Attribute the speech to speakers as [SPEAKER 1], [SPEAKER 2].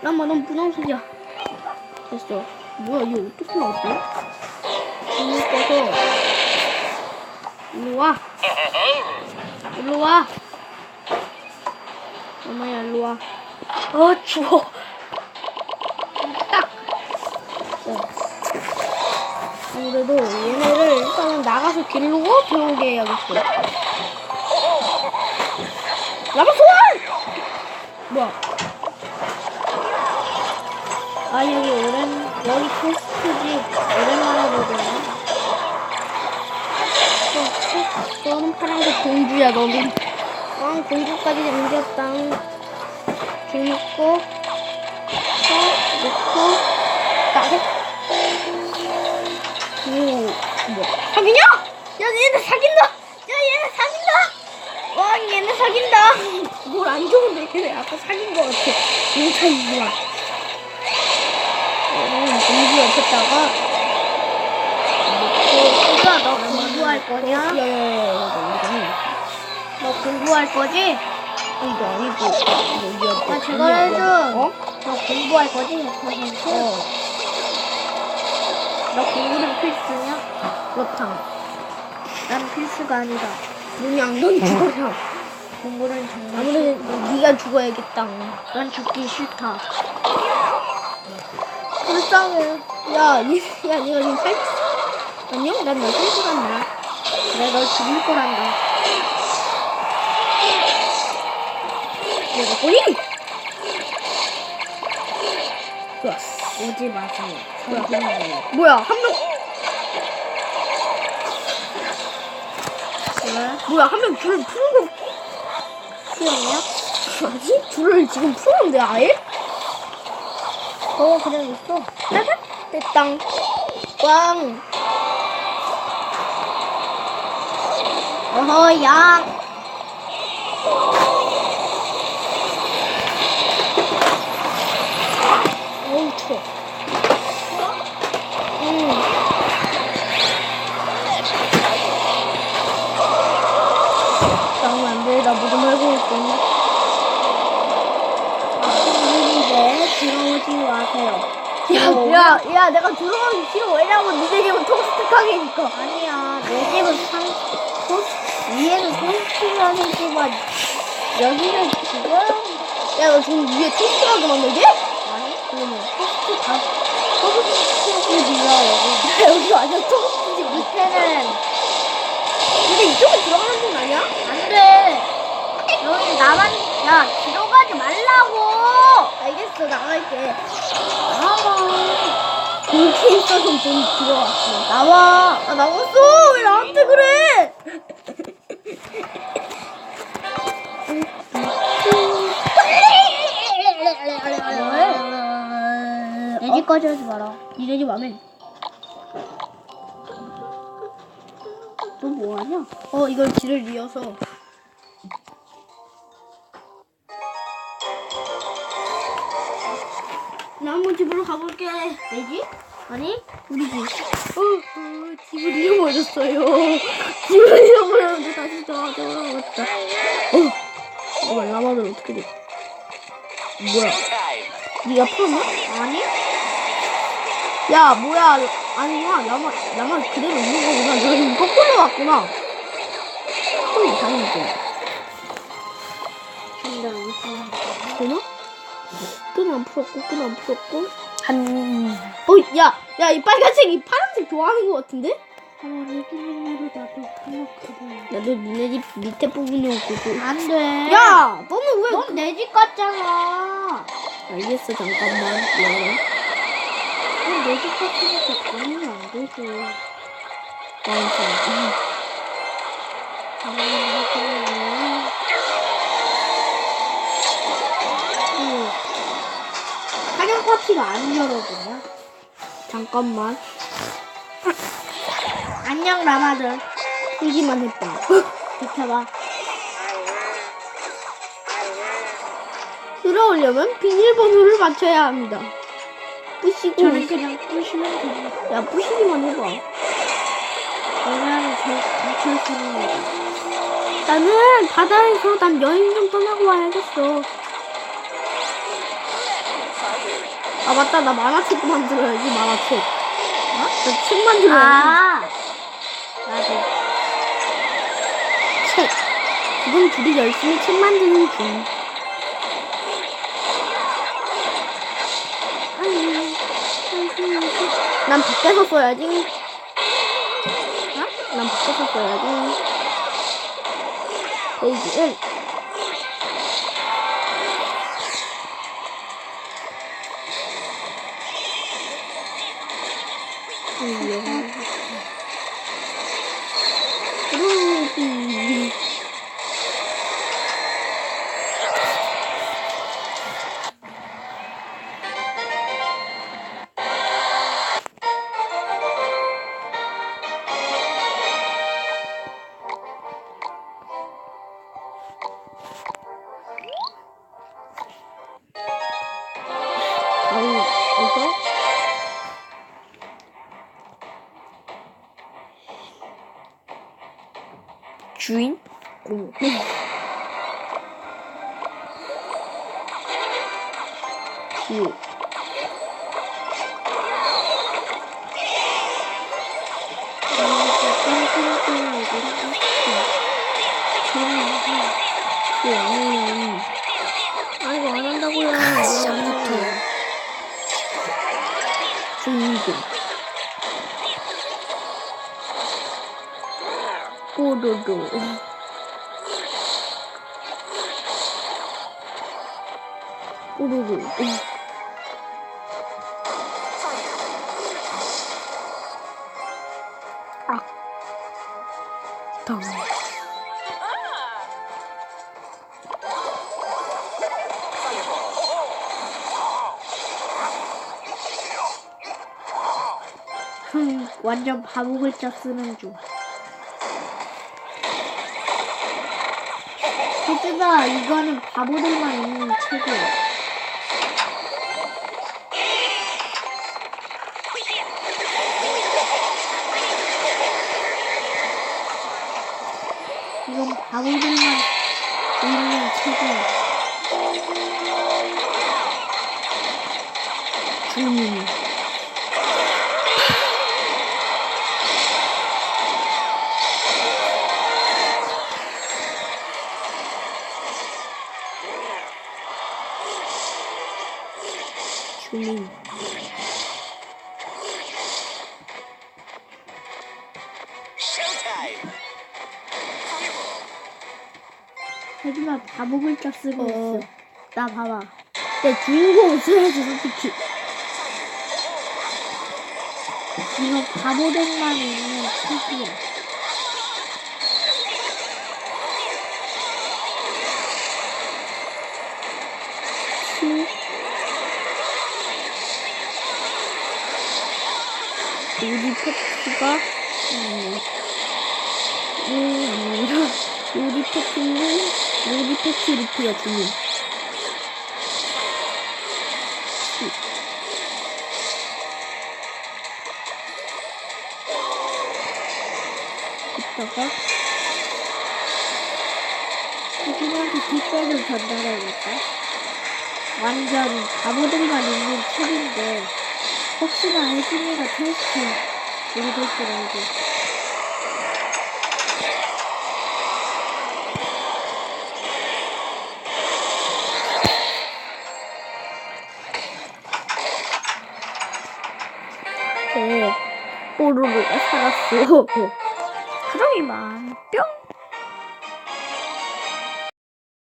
[SPEAKER 1] 라마 넌 분홍색이야. 됐어. 뭐야 얘 어떻게 나왔지? 눈을 꺼서 일로 와. 일로 와. 엄마야 일로 와. 어 추워. 딱. 네. 아무래도 얘네를 일단은 나가서 기르고 들어오게 해야겠어. 라마 소환! 뭐야? 여기 퀘스트지 오랜만에 보잖아. 어, 너는 파란색 공주야 너는. 어 공주까지 생겼다. 줄 놓고 서 놓고. 오 뭐? 사귀냐? 야 얘네 사귄다. 야 얘네 사귄다. 와 얘네 사귄다. 뭘 안 좋은데 얘네 아까 사귄 거 같아. 이리 와. 음, 공부 옆에다가 놓고 너 공부할 거냐? 야야야야 너 공부할 거지? 이거 아니고 여기야 나 저걸 해줘 어? 너 공부할 거지? 어. 너 공부는 필수냐? 그렇다 난 필수가 아니다 그냥 넌 죽어라 공부는 정말 아무래도 네가 죽어야겠다 난 죽기 싫다 불쌍해. 야, 니, 야, 니가 지금 살, 안녕? 난너 살줄 안다. 그래, 널 죽일 거란다. 내가 보니? 좋았어. 오지 마세요. 뭐야? 뭐야, 한 명. 뭐야? 뭐야, 한 명 줄을 푸는 거. 피었냐? 아니? 줄을 지금 푸는데, 아예? 어, 그냥 있어. 됐당. 꽝. 어허, 양. 어우, 추워. 안 돼. 나 무좀 알고 있거 들어오지 마세요. 야, 야, 야, 내가 들어가기 싫어. 왜냐면 니네 집은 토스트 가게니까. 아니야, 내 집은 상, 토스트, 위에는 토스트 가게지만, 여기는 지금. 야, 너 지금 위에 토스트 가게 만들게? 아니, 그러면 토스트 가, 토스트 집이야, 여기. 여기 완전 토스트 집 밑에는. 근데 이쪽에 들어가는 건 아니야? 안 돼. 여기 나만, 야, 들어가지 말라고! 알겠어, 나갈게. 나와. 여기 있어서 좀 들어왔어. 나와. 아, 나왔어! 왜 나한테 그래? 집까지 하지 마라. 집 안해. 너 뭐하냐? 어, 이걸 길을 이어서. 한번 집으로 가볼게. 내 집? 아니, 우리 집. 어, 어 집을 잃어버렸어요. 집을 잃어버렸는데 다시 돌아, 돌아왔다. 어, 어, 라마는 어떻게 돼? 뭐야? 네가 풀었나? 아니? 야, 뭐야? 아니야, 라마, 라마 그대로 있는 거구나. 내가 지금 거꾸로 왔구나. 또 이상이 풀었고, 끈 안 풀었고. 한. 어, 야, 야, 이 빨간색, 이 파란색 좋아하는 것 같은데? 나도 니네 집 밑에 부분이 보고.
[SPEAKER 2] 안 돼.
[SPEAKER 1] 야, 너는 왜?
[SPEAKER 2] 넌 내 집 같잖아.
[SPEAKER 1] 알겠어, 잠깐만. 미안해.
[SPEAKER 2] 내집 같으니까 당연히 안 되지.
[SPEAKER 1] 아,
[SPEAKER 2] 응. 파티가 안 열어주냐?
[SPEAKER 1] 잠깐만.
[SPEAKER 2] 안녕 라마들.
[SPEAKER 1] 쓰기만 했다.
[SPEAKER 2] 비켜봐.
[SPEAKER 1] 들어오려면 비밀번호를 맞춰야 합니다. 부시고.
[SPEAKER 2] 저는 그냥 부시면 되지.
[SPEAKER 1] 야, 부시기만 해봐.
[SPEAKER 2] 왜냐하면 저수 있는
[SPEAKER 1] 나는 바다에서 난 여행 좀 떠나고 와야겠어.
[SPEAKER 3] 아 맞다 나 만화책 만들어야지 만화책. 어? 나책 만들어야지.
[SPEAKER 1] 아, 나도.
[SPEAKER 3] 책. 지금 둘이 열심히 책 만드는 중. 난 밖에서 써야지. 어? 난 밖에서 써야지. 페이지 1. 주인? 공 기호 아 이거 안 한다고요? 시작부터 주인공 뽀로로 뽀로로 아 당. 흠, 완전 바보 글자 쓰는 중. 얘들아, 이거는 바보들만 읽는 책이야. 이건 바보들만 읽는 책이야. 주 주민. 하지만 바보 글자 쓰고 있어. 나 봐봐. 내 주인공 써야지, 솔직히. 이거 바보들만 있는 책이야. 시. 음, 음, 아니라, 우리 패치는, 우리 패치 리프가 주민. 이따가 혜진한테 뒷배를 전달해야겠다. 완전 바보들만 읽는 책인데 혹시나 혜진이가 테스트 읽을 줄 알고 네, 뽀로로가 살았어. 그럼 이만 뿅!